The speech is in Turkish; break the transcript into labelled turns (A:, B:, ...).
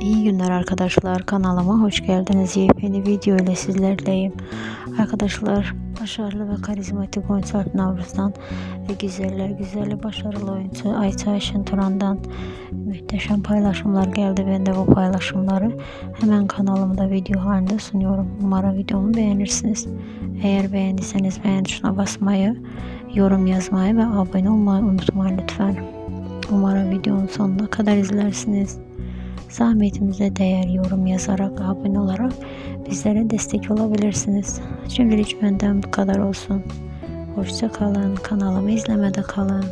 A: İyi günler arkadaşlar kanalıma hoş geldiniz. Yepyeni video ile sizlerleyim. Arkadaşlar başarılı ve karizmatik oyuncu Alp Navruz'dan ve güzeller güzeli başarılı oyuncu Ayça Ayşen Turan'dan muhteşem paylaşımlar geldi. Ben de bu paylaşımları hemen kanalımda video halinde sunuyorum. Umarım videomu beğenirsiniz. Eğer beğendiyseniz beğen tuşuna basmayı, yorum yazmayı ve abone olmayı unutmayın lütfen. Umarım videonun sonuna kadar izlersiniz. Zahmetimize değer yorum yazarak, abone olarak bizlere destek olabilirsiniz. Şimdilik benden bu kadar olsun. Hoşça kalın. Kanalımı izlemede kalın.